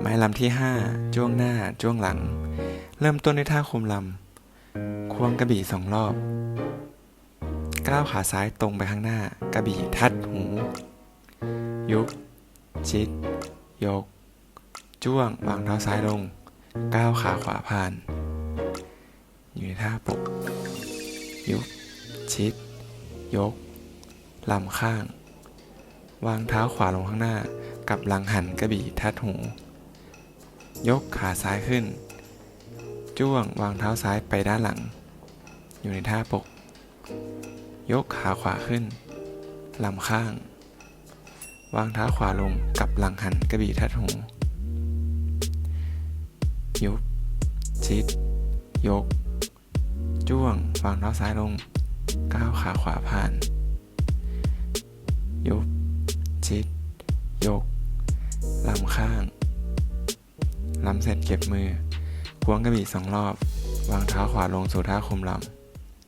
ไม้ลำที่ห้าจ้วงหน้าจ้วงหลัง เริ่มต้นด้วยท่าคุมลำ ควงกระบี่สองรอบ ก้าวขาซ้ายตรงไปข้างหน้า กระบี่ทัดหู ยุบ ชิด ยก จ้วงวางเท้าซ้ายลง ก้าวขาขวาผ่าน อยู่ในท่าปก ยุบ ชิด ยก ลำข้าง วางเท้าขวาลงข้างหน้า กับหลังหันกระบี่ทัดหู ยกขาซ้ายขึ้น จ้วงวางเท้าซ้ายไปด้านหลัง อยู่ในท่าปก ยกขาขวาขึ้นลำข้าง วางเท้าขวาลงกับหลังหันกระบี่ทัดหู ยุบ ชิด ยก จ้วง วางเท้าซ้ายลง ก้าวขาขวาผ่าน ยุบ ชิด ยกลำข้าง ลำเสร็จเก็บมือ ควงกระบี่สองรอบ วางเท้าขวาลงสู่ท่าคุมลำ